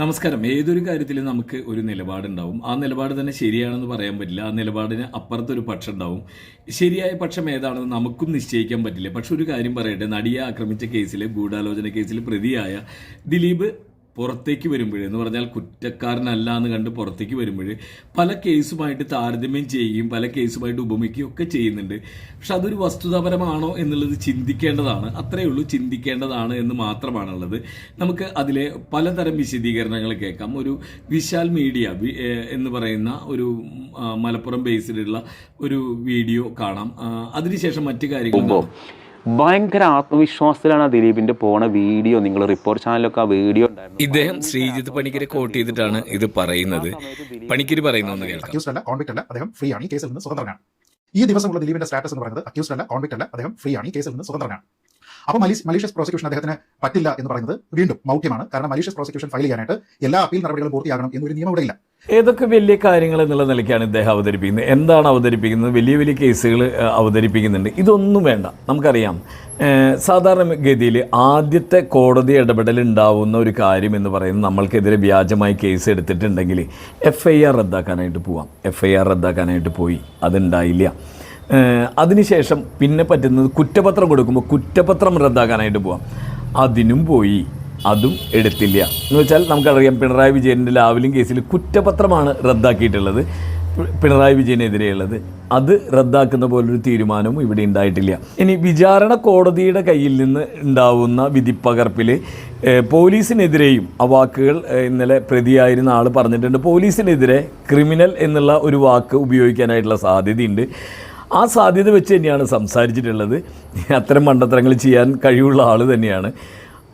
നമസ്കാരം. ഏതൊരു കാര്യത്തിലും നമുക്ക് ഒരു നിലപാടുണ്ടാവും. ആ നിലപാട് തന്നെ ശരിയാണെന്ന് പറയാൻ പറ്റില്ല. ആ നിലപാടിന് അപ്പുറത്തൊരു പക്ഷം ഉണ്ടാവും ശരിയായ പക്ഷം ഏതാണെന്ന് നമുക്കും നിശ്ചയിക്കാൻ പറ്റില്ല. പക്ഷെ ഒരു കാര്യം പറയട്ടെ. നടിയെ ആക്രമിച്ച കേസിലെ ഗൂഢാലോചന കേസിൽ പ്രതിയായ ദിലീപ് പുറത്തേക്ക് വരുമ്പോൾ എന്ന് പറഞ്ഞാൽ കുറ്റക്കാരനല്ല എന്ന് കണ്ട് പുറത്തേക്ക് വരുമ്പോൾ പല കേസുമായിട്ട് താരതമ്യം ചെയ്യുകയും പല കേസുമായിട്ട് ഉപമിക്കുകയും ഒക്കെ ചെയ്യുന്നുണ്ട്. പക്ഷെ അതൊരു വസ്തുതാപരമാണോ എന്നുള്ളത് ചിന്തിക്കേണ്ടതാണ്. അത്രയേ ഉള്ളൂ ചിന്തിക്കേണ്ടതാണ് എന്ന് മാത്രമാണുള്ളത്. നമുക്ക് അതിലെ പലതരം വിശദീകരണങ്ങൾ കേൾക്കാം. ഒരു വിശാൽ മീഡിയ എന്ന് പറയുന്ന ഒരു മലപ്പുറം ബേസിലുള്ള ഒരു വീഡിയോ കാണാം. അതിനുശേഷം മറ്റു കാര്യങ്ങൾ ഭയങ്കര ആത്മവിശ്വാസത്തിലാണ് ആ ദിലീപിന്റെ പോണ വീഡിയോ. നിങ്ങൾ റിപ്പോർട്ട് ചാനലൊക്കെ ആ വീഡിയോ ഉണ്ടായിരുന്നു. ഇദ്ദേഹം ശ്രീജിത്ത് പണിക്കരെ കോട്ട് ചെയ്തിട്ടാണ് ഇത് പറയുന്നത്. പണിക്കര് പറയുന്നതെന്ന് കേൾക്കാം. അക്യൂസ്ഡ് അല്ല കോൺവിക്ട് അല്ല അദ്ദേഹം ഫ്രീ ആണ് ഈ കേസിൽ നിന്ന് സ്വതന്ത്രനാണ്. ഈ ദിവസമുള്ള ദിലീപിന്റെ സ്റ്റാറ്റസ് എന്ന് പറയുന്നത് അക്യൂസ്ഡ് അല്ല കോൺവിക്ട് അല്ല അദ്ദേഹം ഫ്രീ ആണ് ഈ കേസിൽ നിന്ന് സ്വതന്ത്രനാണ്. അപ്പോൾ മലീസ് മലീഷ്യസ് പ്രോസിക്യൂഷൻ അദ്ദേഹത്തിന് പറ്റില്ല എന്ന് പറയുന്നത് വീണ്ടും മൗഢ്യമാണ് കാരണം മലീഷ്യസ് പ്രോസിക്യൂഷൻ ഫയൽ ചെയ്യാനായിട്ട് എല്ലാ അപ്പീൽ നടപടികളും പൂർത്തിയാകണം എന്നൊരു നിയമം ഇവിടെ ഇല്ല. ഏതൊക്കെ വലിയ കാര്യങ്ങൾ എന്നുള്ള നിലയ്ക്കാണ് ഇദ്ദേഹം അവതരിപ്പിക്കുന്നത്? എന്താണ് അവതരിപ്പിക്കുന്നത്? വലിയ വലിയ കേസുകൾ അവതരിപ്പിക്കുന്നുണ്ട്. ഇതൊന്നും വേണ്ട. നമുക്കറിയാം സാധാരണ സാധാരണഗതിയിൽ ആദ്യത്തെ കോടതി ഇടപെടൽ ഉണ്ടാവുന്ന ഒരു കാര്യം എന്ന് പറയുന്നത് നമ്മൾക്കെതിരെ വ്യാജമായി കേസ് എടുത്തിട്ടുണ്ടെങ്കിൽ എഫ് ഐ ആർ റദ്ദാക്കാനായിട്ട് പോവാം. എഫ് ഐ ആർ റദ്ദാക്കാനായിട്ട് പോയി. അതുണ്ടായില്ല. അതിനുശേഷം പിന്നെ പറ്റുന്നത് കുറ്റപത്രം കൊടുക്കുമ്പോൾ കുറ്റപത്രം റദ്ദാക്കാനായിട്ട് പോവാം. അതിനും പോയി. അതും എടുത്തില്ല. എന്ന് വെച്ചാൽ നമുക്കറിയാം പിണറായി വിജയന്റെ ലാവലിംഗ് കേസിൽ കുറ്റപത്രമാണ് റദ്ദാക്കിയിട്ടുള്ളത്. പിണറായി വിജയനെതിരെയുള്ളത്. അത് റദ്ദാക്കുന്ന പോലൊരു തീരുമാനവും ഇവിടെ ഉണ്ടായിട്ടില്ല. ഇനി വിചാരണ കോടതിയുടെ കയ്യിൽ നിന്ന് ഉണ്ടാവുന്ന വിധിപ്പകർപ്പിൽ പോലീസിനെതിരെയും ആ വാക്കുകൾ ഇന്നലെ പ്രതിയായിരുന്ന ആൾ പറഞ്ഞിട്ടുണ്ട്. പോലീസിനെതിരെ ക്രിമിനൽ എന്നുള്ള ഒരു വാക്ക് ഉപയോഗിക്കാനായിട്ടുള്ള സാധ്യതയുണ്ട്. ആ സാധ്യത വെച്ച് തന്നെയാണ് സംസാരിച്ചിട്ടുള്ളത്. അത്തരം മണ്ടത്തരങ്ങൾ ചെയ്യാൻ കഴിവുള്ള ആൾ തന്നെയാണ്.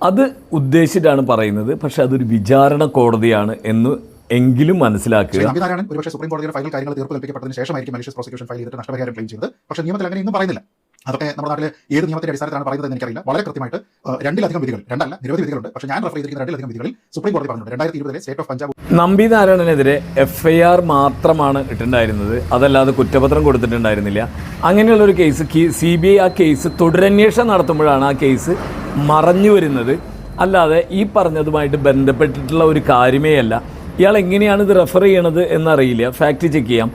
അത് ഉദ്ദേശിച്ചിട്ടാണ് പറയുന്നത്. പക്ഷെ അതൊരു വിചാരണ കോടതിയാണ് എന്ന് എങ്കിലും മനസ്സിലാക്കുക. നമ്പിനാരായണൻ ഒരുപക്ഷെ സുപ്രീം കോടതിയുടെ ഫൈനൽ കാര്യങ്ങൾ തീർപ്പ് കൽപ്പിക്കപ്പെട്ടതിന് ശേഷമായിരിക്കും മലീഷ്യസ് പ്രോസിക്യൂഷൻ ഫയൽ ചെയ്തിട്ട് നഷ്ടപരിഹാരം ക്ലെയിം ചെയ്തത്. പക്ഷേ നിയമത്തിൽ അങ്ങനെ പറയുന്നില്ല. അതൊക്കെ നമ്മുടെ നാട്ടിൽ ഏത് നിയമത്തിന്റെ അടിസ്ഥാനത്തിലാണ് പറയുന്നത് എന്ന് എനിക്കറിയില്ല. വളരെ കൃത്യമായിട്ട് രണ്ടിലധികം വിധികൾ രണ്ടല്ല നിരവധി വിധികളുണ്ട്. പക്ഷേ ഞാൻ റെഫർ ചെയ്തിരിക്കുന്ന രണ്ടിലധികം വിധികളിൽ സുപ്രീം കോടതി പറഞ്ഞിട്ടുണ്ട്. രണ്ടായിരത്തി ഇരുപതിലെ സ്റ്റേറ്റ് ഓഫ് പഞ്ചാബ് നമ്പി നാരായണനെതിരെ എഫ് ഐ ആർ മാത്രമാണ് ഇട്ടിട്ടുണ്ടായിരുന്നത്. അതല്ലാതെ കുറ്റപത്രം കൊടുത്തിട്ടുണ്ടായിരുന്നില്ല. അങ്ങനെയുള്ള ഒരു കേസ് സി ബി ഐ ആ കേസ് തുടരന്വേഷണം നടത്തുമ്പോഴാണ് ആ കേസ് മറഞ്ഞു വരുന്നത്. അല്ലാതെ ഈ പറഞ്ഞതുമായിട്ട് ബന്ധപ്പെട്ടിട്ടുള്ള ഒരു കാര്യമേ അല്ല. ഇയാൾ എങ്ങനെയാണ് ഇത് റെഫർ ചെയ്യണത് എന്നറിയില്ല. ഫാക്ട് ചെക്ക് ചെയ്യാം.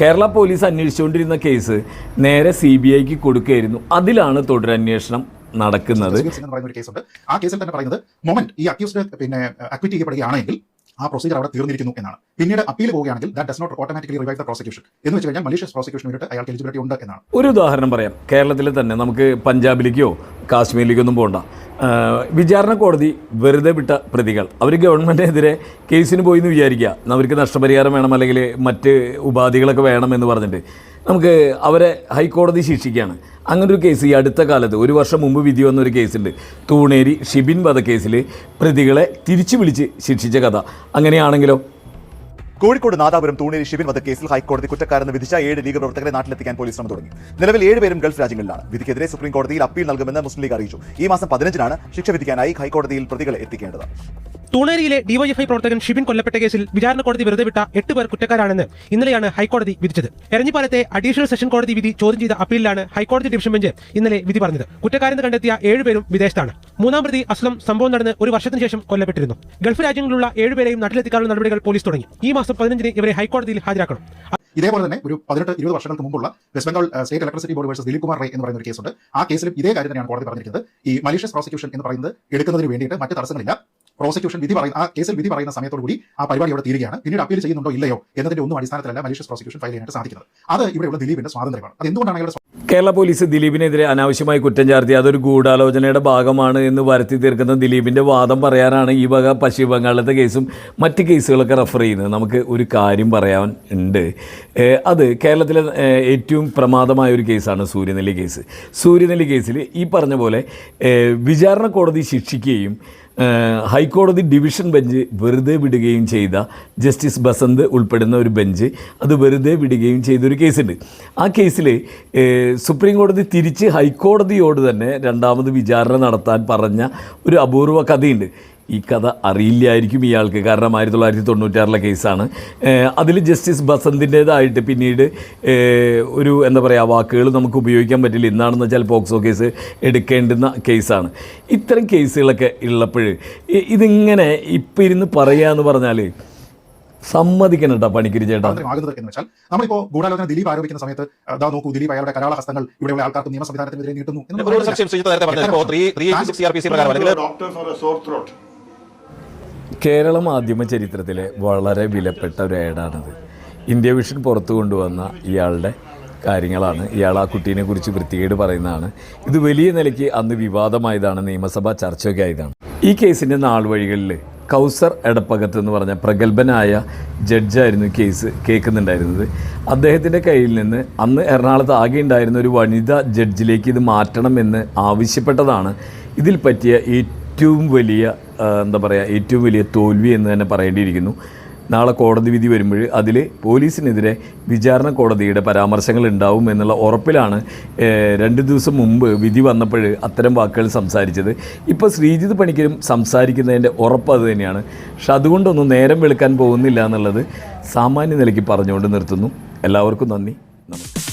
കേരള പോലീസ് അന്വേഷിച്ചുകൊണ്ടിരുന്ന കേസ് നേരെ സി ബി ഐക്ക് കൊടുക്കുകയായിരുന്നു. അതിലാണ് തുടരന്വേഷണം നടക്കുന്നത്. ആ കേസിൽ തന്നെ പറയുന്നത് മൊമെന്റ് ഈ അക്യൂസ്ഡ് പിന്നെ അക്വിറ്റ് ചെയ്യപ്പെടുകയാണെങ്കിൽ ആ പ്രൊസീജർ അവിടെ തീർന്നിരിക്കുന്നു എന്നാണ്. പിന്നീട് അപ്പീൽ പോവുകയാണെങ്കിൽ that does not automatically revive the prosecution എന്ന് വെച്ച് കഴിഞ്ഞാൽ മലീഷ്യസ് പ്രോസിക്യൂഷൻ വേണ്ടിയിട്ട് അയാൾക്ക് എലിജിബിലിറ്റി ഉണ്ട് എന്നാണ്. ഒരു ഉദാഹരണം പറയാം. കേരളത്തിൽ തന്നെ നമുക്ക് പഞ്ചാബിലേക്കോ കാശ്മീരിലേക്കോ ഒന്നും പോകണ്ട വിചാരണ കോടതി വെറുതെ വിട്ട പ്രതികൾ. അവർ ഗവൺമെന്റിനെതിരെ കേസിന് പോയി എന്ന് വിചാരിക്കുക. അവർക്ക് നഷ്ടപരിഹാരം വേണം അല്ലെങ്കിൽ മറ്റ് ഉപാധികളൊക്കെ വേണം എന്ന് പറഞ്ഞിട്ട്. നമുക്ക് അവരെ ഹൈക്കോടതി ശിക്ഷിക്കുകയാണ്. അങ്ങനൊരു കേസ് ഈ അടുത്ത കാലത്ത് ഒരു വർഷം മുമ്പ് വിധി വന്നൊരു കേസുണ്ട്. തൂണേരി ഷിബിൻ വധക്കേസിൽ പ്രതികളെ തിരിച്ചു വിളിച്ച് ശിക്ഷിച്ച കഥ. അങ്ങനെയാണെങ്കിലോ? കോഴിക്കോട് നാദാപുരം തൂണേരി ഷിബിൻ വധക്കേസിൽ ഹൈക്കോടതി കുറ്റക്കാരെന്ന് വിധിച്ച ഏഴ് ലീഗ് പ്രവർത്തകരെ നാട്ടിലെത്തിക്കാൻ പോലീസ് ശ്രമം തുടങ്ങി. നിലവിൽ ഏഴുപേരും ഗൾഫ് രാജ്യങ്ങളിലാണ്. വിധിക്കെതിരെ സുപ്രീം കോടതിയിൽ അപ്പീൽ നൽകുമെന്ന് മുസ്ലിം ലീഗ് അറിയിച്ചു. ഈ മാസം പതിനഞ്ചിനാണ് ശിക്ഷ വിധിക്കാനായി ഹൈക്കോടതിയിൽ പ്രതികളെ എത്തിക്കേണ്ടത്. തൂണേരിയിലെ ഡിവൈഎഫ്ഐ പ്രവർത്തകൻ ഷിബിൻ കൊല്ലപ്പെട്ട കേസിൽ വിചാരണ കോടതി വെറുതെ വിട്ട എട്ട് പേർ കുറ്റക്കാരാണെന്ന് ഇന്നലെയാണ് ഹൈക്കോടതി വിധിച്ചത്. എരഞ്ഞിപ്പാലത്തെ അഡീഷണൽ സെഷൻ കോടതി വിധി ചോദ്യം ചെയ്ത അപ്പീലിലാണ് ഹൈക്കോടതി ഡിവിഷൻ ബെഞ്ച് ഇന്നലെ വിധി പറഞ്ഞത്. കുറ്റക്കാരെന്ന് കണ്ടെത്തിയ ഏഴുപേരും വിദേശത്താണ്. മൂന്നാം പ്രതി അസ്ലം സംഭവം നടന്ന് ഒരു വർഷത്തിന് ശേഷം കൊല്ലപ്പെട്ടിരുന്നു. ഗൾഫ് രാജ്യങ്ങളിലുള്ള ഏഴുപേരെയും നാട്ടിലെത്തിക്കാനുള്ള നടപടികൾ പോലീസ് തുടങ്ങി. ഈ മാസം പതിനഞ്ചിന് ഇവരെ ഹൈക്കോടതിയിൽ ഹാജരാക്കണം. ഇതേപോലെ തന്നെ ഒരു പതിനെട്ട് ഇരുപത് വർഷങ്ങൾക്ക് മുമ്പുള്ള West Bengal state electricity board versus Dilip Kumar Ray എന്ന് പറയുന്ന ഒരു കേസുണ്ട്. ആ കേസിലും ഇതേ കാര്യം തന്നെയാണ് കോടതി പറഞ്ഞിരിക്കുന്നത്. ഈ മലീഷ്യസ് പ്രോസിക്യൂഷൻ എന്ന് പറയുന്നത് എടുക്കുന്നതിന് വേണ്ടിയിട്ട് മറ്റ് തടസ്സങ്ങളില്ല. പ്രോസിക്യൂഷൻ വിധി പറയുന്ന ആ കേസിൽ വിധി പറയുന്ന സമയത്തോടുകൂടി ആ പരിപാടി അവിടെ തീരുകയാണ്. പിന്നീട് അപ്പീൽ ചെയ്യുന്നുണ്ടോ ഇല്ലയോ എന്നതിന്റെ ഒന്നും അടിസ്ഥാനത്തിലല്ല മലീഷ്യസ് പ്രോസിക്യൂഷൻ ഫയൽ ചെയ്യാനായിട്ട് സാധിക്കുന്നത്. അത് ഇവിടെയുള്ള ദിലീപിന്റെ സ്വാതന്ത്ര്യമാണ്. അത് എന്തുകൊണ്ടാണ് അയാളുടെ കേരള പോലീസ് ദിലീപിനെതിരെ അനാവശ്യമായി കുറ്റം ചാർത്തി അതൊരു ഗൂഢാലോചനയുടെ ഭാഗമാണ് എന്ന് വരുത്തി തീർക്കുന്ന ദിലീപിന്റെ വാദം പറയാനാണ് ഈ വക പശ്ചിമ ബംഗാളിലത്തെ കേസും മറ്റ് കേസുകളൊക്കെ റെഫർ ചെയ്യുന്നത്. നമുക്ക് ഒരു കാര്യം പറയാൻ ഉണ്ട്. അത് കേരളത്തിലെ ഏറ്റവും പ്രമാദമായ ഒരു കേസാണ് സൂര്യനെല്ലി കേസ്. സൂര്യനെല്ലി കേസിൽ ഈ പറഞ്ഞ പോലെ വിചാരണ കോടതി ശിക്ഷിക്കുകയും ഹൈക്കോടതി ഡിവിഷൻ ബെഞ്ച് വെറുതെ വിടുകയും ചെയ്ത ജസ്റ്റിസ് ബസന്ത് ഉൾപ്പെടുന്ന ഒരു ബെഞ്ച് അത് വെറുതെ വിടുകയും ചെയ്തൊരു കേസുണ്ട്. ആ കേസിൽ സുപ്രീം കോടതി തിരിച്ച് ഹൈക്കോടതിയോട് തന്നെ രണ്ടാമത് വിചാരണ നടത്താൻ പറഞ്ഞ ഒരു അപൂർവ കഥയുണ്ട്. ഈ കഥ അറിയില്ലായിരിക്കും ഇയാൾക്ക്. കാരണം ആയിരത്തി തൊള്ളായിരത്തി തൊണ്ണൂറ്റാറിലെ കേസാണ് അതിൽ ജസ്റ്റിസ് ബസന്തിന്റേതായിട്ട് പിന്നീട് ഒരു എന്താ പറയുക വാക്കുകൾ നമുക്ക് ഉപയോഗിക്കാൻ പറ്റില്ല. ഇന്നാണെന്ന് വെച്ചാൽ പോക്സോ കേസ് എടുക്കേണ്ടുന്ന കേസാണ്. ഇത്തരം കേസുകളൊക്കെ ഉള്ളപ്പോൾ ഇതിങ്ങനെ ഇപ്പം ഇരുന്ന് പറയുക എന്ന് പറഞ്ഞാൽ സമ്മതിക്കണം കേട്ടോ പണിക്കരി ചേട്ടാ. ആകുന്നത് എന്ന് വെച്ചാൽ നമ്മളിപ്പോ ഗൂഢാലോചന ദിലീപ് ആരോപിക്കുന്ന സമയത്ത് അതാ നോക്കൂ ദിലീപ് അയാളുടെ കരാള ഹസ്തങ്ങൾ ഇവിടെയുള്ള ആൾക്കാർക്ക് നിയമ സംവിധാനത്തിനെതിരെ നീട്ടുന്നു എന്ന് കേരള മാധ്യമ ചരിത്രത്തിലെ വളരെ വിലപ്പെട്ട ഒരു ഏടാണിത്. ഇന്ത്യ വിഷൻ പുറത്തു കൊണ്ടുവന്ന ഇയാളുടെ കാര്യങ്ങളാണ്. ഇയാൾ ആ കുട്ടീനെ കുറിച്ച് വൃത്തികേട് പറയുന്നതാണ്. ഇത് വലിയ നിലയ്ക്ക് അന്ന് വിവാദമായതാണ്. നിയമസഭാ ചർച്ചയൊക്കെ ആയതാണ്. ഈ കേസിന്റെ നാൾ വഴികളിൽ കൗസർ എടപ്പകത്ത് എന്ന് പറഞ്ഞ പ്രഗത്ഭനായ ജഡ്ജായിരുന്നു കേസ് കേൾക്കുന്നുണ്ടായിരുന്നത്. അദ്ദേഹത്തിന്റെ കയ്യിൽ നിന്ന് അന്ന് എറണാകുളത്ത് ആകെ ഉണ്ടായിരുന്ന ഒരു വനിതാ ജഡ്ജിലേക്ക് ഇത് മാറ്റണമെന്ന് ആവശ്യപ്പെട്ടതാണ്. ഇതിൽ പറ്റിയ ഏറ്റവും വലിയ എന്താ പറയുക ഏറ്റവും വലിയ തോൽവി എന്ന് തന്നെ പറയേണ്ടിയിരിക്കുന്നു. നാളെ കോടതി വിധി വരുമ്പോൾ അതിൽ പോലീസിനെതിരെ വിചാരണ കോടതിയുടെ പരാമർശങ്ങൾ ഉണ്ടാവും എന്നുള്ള ഉറപ്പിലാണ് രണ്ട് ദിവസം മുമ്പ് വിധി വന്നപ്പോൾ അത്തരം വാക്കുകൾ സംസാരിച്ചത്. ഇപ്പോൾ ശ്രീജിത് പണിക്കരും സംസാരിക്കുന്നതിന്റെ ഉറപ്പ് അത് തന്നെയാണ്. പക്ഷെ അതുകൊണ്ടൊന്നും നേരം വെളുക്കാൻ പോകുന്നില്ല എന്നുള്ളത് സാമാന്യ നിലയ്ക്ക് പറഞ്ഞുകൊണ്ട് നിർത്തുന്നു. എല്ലാവർക്കും നന്ദി. നമസ്കാരം.